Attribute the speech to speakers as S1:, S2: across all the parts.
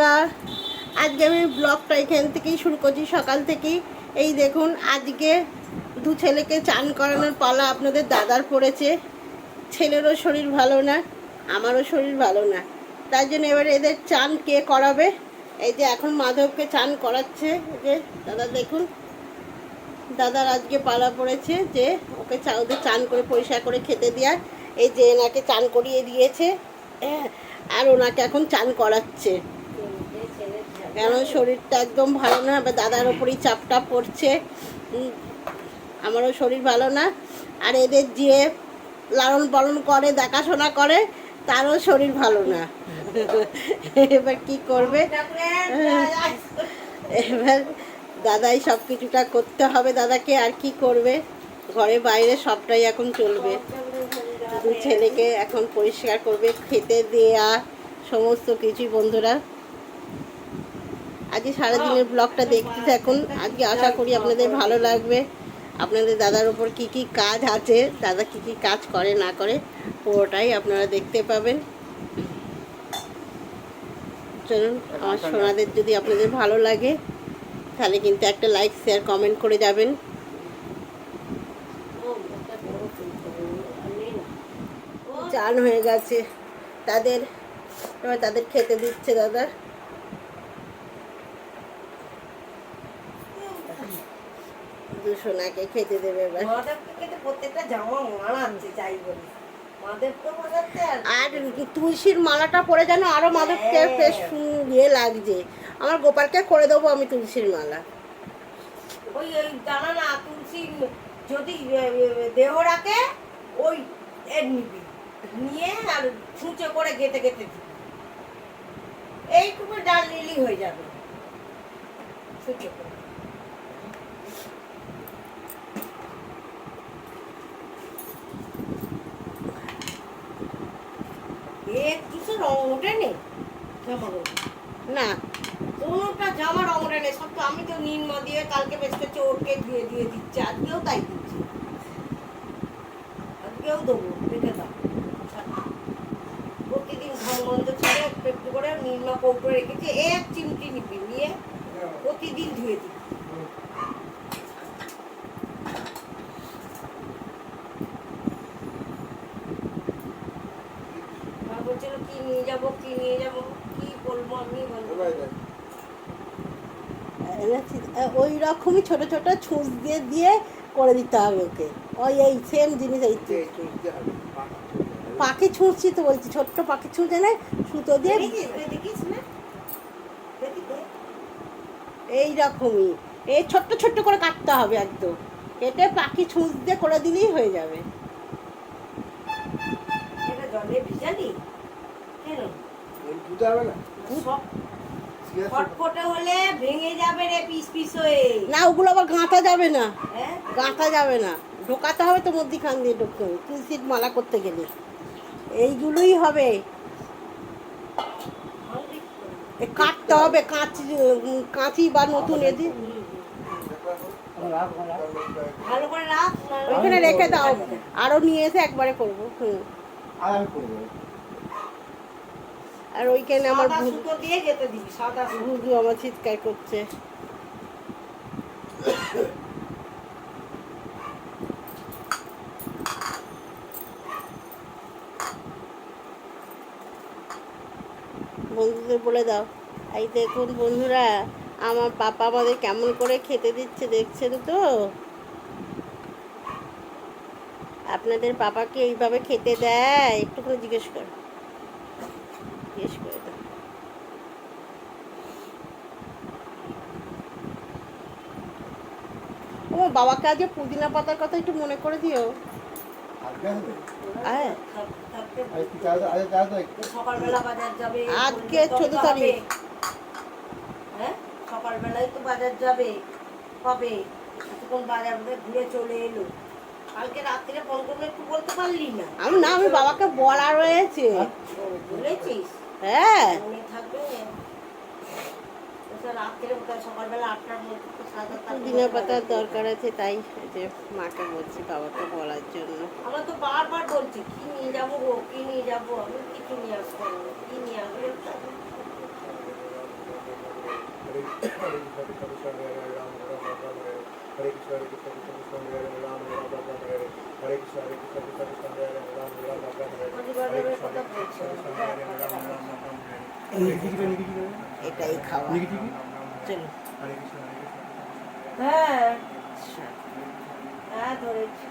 S1: বন্ধুরা আজকে আমি ব্লগটা এখান থেকেই শুরু করছি। সকাল থেকেই এই দেখুন আজকে দু ছেলেকে চান করানোর পালা আপনাদের দাদার পড়েছে। ছেলেরও শরীর ভালো না আমারও শরীর ভালো না। তাই জন্য এবারে এদের চান কে করাবে? এই যে এখন মাধবকে চান করাচ্ছে যে দাদা দেখুন দাদার আজকে পালা পড়েছে যে ওকে চা ওদের চান করে পরিষ্কার করে খেতে দেওয়ার। এই যে এনাকে চান করিয়ে দিয়েছে হ্যাঁ, আর ওনাকে এখন চান করাচ্ছে। কেন শরীরটা একদম ভালো না? এবার দাদার ওপরই চাপটা পড়ছে। আমারও শরীর ভালো না। আর এদের যে লালন পালন করে, দেখাশোনা করে, তারও শরীর ভালো না। এবার কি করবে? এবার দাদাই সব কিছুটা করতে হবে। দাদাকে আর কি করবে? ঘরে বাইরে সবটাই এখন চলবে। দু ছেলেকে এখন পরিষ্কার করবে, খেতে দেয়া, সমস্ত কিছুই বন্ধুরা। আজকে সারাদিনের ব্লগটা দেখতে থাকুন আজকে আশা করি আপনাদের ভালো লাগবে। আপনাদের দাদার ওপর কি কি কাজ আছে, দাদা কি কি কাজ করে, না করে, পুরোটাই আপনারা দেখতে পাবেন। চলুন, আমার সোনাদের যদি আপনাদের ভালো লাগে, তাহলে কিন্তু একটা লাইক শেয়ার কমেন্ট করে যাবেন। চান হয়ে গেছে। তাদের, এবার তাদের খেতে দিচ্ছে দাদা। দুশোনাকে খেতে দেবে
S2: প্রত্যেকটা জামা মানাচ্ছে যাই বলি। আর
S1: তুলসীর মালাটা পরে যেন আরও মাদককে
S2: হ্যাঁ।
S1: বেশ ইয়ে লাগছে। আমার গোপালকে করে দেবো আমি তুলসীর মালা।
S2: ওই ওই জানা না তুলসী যদি দেহ রাখে ওই নিবি। নিয়ে আর ছুঁচে করে গেতে গেতে এইটুকু ডাল নিলেই হয়ে যাবে। ছুঁচে করে এ কিছু রং ওঠেনি ওপর।
S1: না।
S2: কোনোটা জামা রং ওঠে নেই, সব তো আমি তো নির্মা দিয়ে কালকে বেচতে চোরকে ধুয়ে দিয়ে দিচ্ছি, আজকেও তাই দিচ্ছি। আজকেও দেবো, রেখে দাও। প্রতিদিন ঘর বন্ধ ছেড়ে একটু একটু করে নির্মা কৌটো রেখেছি, এক চিমটি নিবি নিয়ে প্রতিদিন ধুয়ে দিই মা বলছিল কি নিয়ে যাব কি নিয়ে যাব কি বলব আমি বলব
S1: ওই রকমই ছোট ছোট ছুঁচ দিয়ে দিয়ে করে দিতে হবে ওকে। ওই এই সেম জিনিস এই পাখি ছুঁচছি তো বলছি ছোট্ট পাখি ছুঁচে নেয় সুতো দিয়ে
S2: না।
S1: এই রকমই। এই ছোট্ট ছোট্ট করে কাটতে হবে একদম। কেটে পাখি ছুঁচ দিয়ে করে দিলেই হয়ে যাবে।
S2: জলে ভিজালি? কেন? সব ফটফটে হলে ভেঙে যাবে রে পিস পিস হয়ে।
S1: না ওগুলো আবার গাঁথা যাবে না।
S2: হ্যাঁ?
S1: গাঁথা যাবে না। ঢোকাতে হবে তো মধ্যিখান দিয়ে ঢুকতে হবে। তুলসির মালা করতে গেলে। এইগুলোই হবে। এ কাটতে হবে কাঁচি কাঁচি বা নতুন এদি
S2: ভালো করে রাখ
S1: ওইখানে রেখে দাও। আরও নিয়ে এসে একবারে করব। হুম। আর ওইখানে আমার
S2: সাদা সুতো দিয়ে যেতে দিবি সাদা সুতো।
S1: আমার চিৎকার করছে। বন্ধুদের বলে দাও। এই দেখুন বন্ধুরা আমার পাপা আমাদের কেমন করে খেতে দিচ্ছে দেখছেন তো? আপনাদের পাপাকে এইভাবে খেতে দেয় একটু করে জিজ্ঞেস কর। জিজ্ঞেস করে দাও ও বাবাকে আজকে পুদিনা পাতার কথা একটু মনে করে দিও। হ্যাঁ। আজকে
S2: বললে তবে
S1: 14
S2: তো
S1: তারিখ।
S2: হ্যাঁ? সকালবেলায় তো বাজার যাবে কবে কিছুক্ষণ বাজার ঘুরে চলে এলো। কালকে রাত্রে ফোন করলে একটু বলতে পারলি না।
S1: আমি না আমি বাবাকে বলা রয়েছে।
S2: বলেছিস?
S1: হ্যাঁ
S2: মনে থাকবে রাত্রে বোধহয় সকালবেলা আটটার মধ্যে তো
S1: পুদিনা পাতার দরকার আছে তাই যে মাকে বলছি বাবাকে বলার জন্য
S2: আমরা তো বারবার বলছি কি নিয়ে যাব গো কি নিয়ে যাব আমি কিছু নিয়ে আসব কি নিয়ে আসব
S1: এটাই খাওয়া। চলো।
S2: হ্যাঁ হ্যাঁ ধরেছি।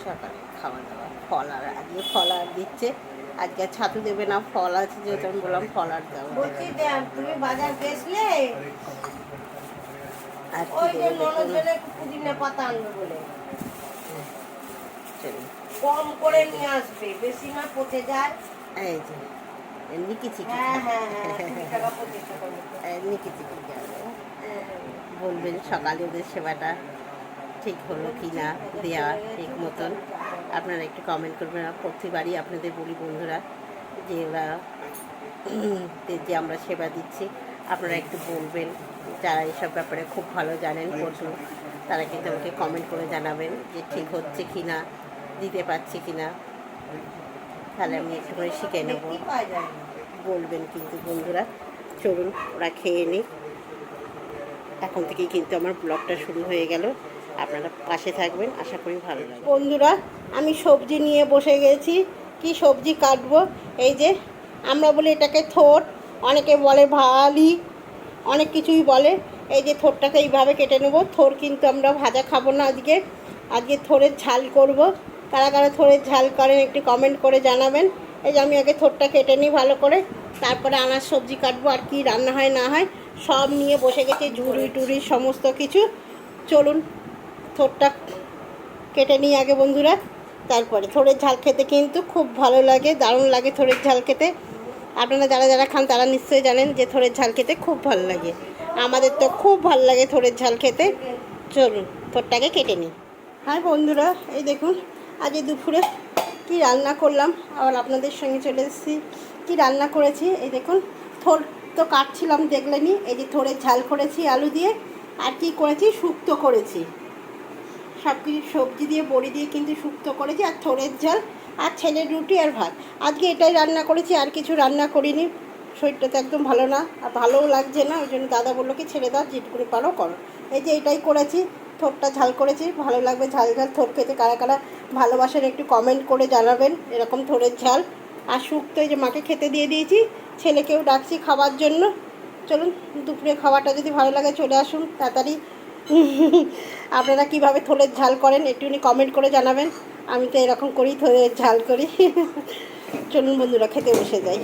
S1: সকালে খাওয়া দাওয়া ফল আর আজকে ফল আর দিচ্ছে। আজকে ছাতু দেবে না ফল আছে যেহেতু আমি বললাম ফল আর দেবো
S2: তুমি বাজার গেছলে? ওই যে পুদিনা পাতা আনবে বলে। কম করে নিয়ে আসবে বেশি না পচে যায়।
S1: এই যে
S2: হ্যাঁ হ্যাঁ হ্যাঁ,
S1: বলবেন সকালে ওদের সেবাটা ঠিক হলো কি না দেওয়া ঠিক মতন। আপনারা একটু কমেন্ট করবেন। আর প্রতিবারই আপনাদের বলি, বন্ধুরা, যে ওরা, যে আমরা সেবা দিচ্ছি, আপনারা একটু বলবেন। যারা এইসব ব্যাপারে খুব ভালো জানেন পশু তারা কিন্তু আমাকে কমেন্ট করে জানাবেন যে ঠিক হচ্ছে কি না দিতে পারছি কি না তাহলে আমি একটু করে শিখে নেব। বলবেন কিন্তু বন্ধুরা। চলুন, ওরা খেয়ে নিক। এখন থেকেই কিন্তু আমার ব্লগটা শুরু হয়ে গেল। আপনারা পাশে থাকবেন, আশা করি ভালো লাগবে। বন্ধুরা, আমি সবজি নিয়ে বসে গেছি। কি সবজি কাটবো? এই যে, আমরা বলি এটাকে থোট। অনেকে বলে ভালি, অনেক কিছুই বলে। এই যে থোরটাকে এইভাবে কেটে নেব। থোর কিন্তু আমরা ভাজা খাব না আজকে। আজকে থোরের ঝাল করব। কারা কারা থোরের ঝাল করেন একটু কমেন্ট করে জানাবেন। এই যে আমি আগে থোরটা কেটে নিই ভালো করে। তারপরে আনার সবজি কাটবো, আর কি রান্না হয় না হয়। সব নিয়ে বসে গেছি, ঝুড়ি টুড়ি, সমস্ত কিছু। চলুন থোরটা কেটে নিই আগে বন্ধুরা, তারপরে থোড়ের ঝাল খেতে কিন্তু খুব ভালো লাগে, দারুণ লাগে থোড়ের ঝাল খেতে। আপনারা যারা যারা খান তারা নিশ্চয়ই জানেন যে থোড়ের ঝাল খেতে খুব ভালো লাগে। আমাদের তো খুব ভালো লাগে থোড়ের ঝাল খেতে। চলুন, থোরটাকে কেটে নিই। হ্যাঁ বন্ধুরা, এই দেখুন, আজ দুপুরে কি রান্না করলাম, আবার আপনাদের সঙ্গে চলে এসেছি। কী রান্না করেছি, এই দেখুন, থোর তো কাটছিলাম দেখলেনি এই যে থোড়ের ঝাল করেছি আলু দিয়ে, আর কি করেছি, শুক্তো করেছি। সব কিছু সবজি দিয়ে, বড়ি দিয়ে কিন্তু শুক্তো করেছি আর থোড়ের ঝাল আর ছেলের রুটি আর ভাত। আজকে এটাই রান্না করেছি, আর কিছু রান্না করিনি। শরীরটা তো একদম ভালো না, আর ভালোও লাগছে না, ওই জন্য দাদা বলল কি, ছেড়ে দাও, যেটুকুনি পারো করো। এই যে এটাই করেছি থোরটা ঝাল করেছি, ভালো লাগবে ঝাল ঝাল থোর খেতে। কারা কারা ভালোবাসার একটু কমেন্ট করে জানাবেন এরকম থোরের ঝাল। আর শুক্তো এই যে মাকে খেতে দিয়ে দিয়েছি, ছেলেকেও ডাকছি খাওয়ার জন্য। চলুন, দুপুরে খাওয়াটা যদি ভালো লাগে চলে আসুন, তাড়াতাড়ি আপনারা কীভাবে থোলের ঝাল করেন একটু উনি কমেন্ট করে জানাবেন। আমি তো এরকম করি থোলের ঝাল করি। চলুন বন্ধুরা, খেতে বসে যাই।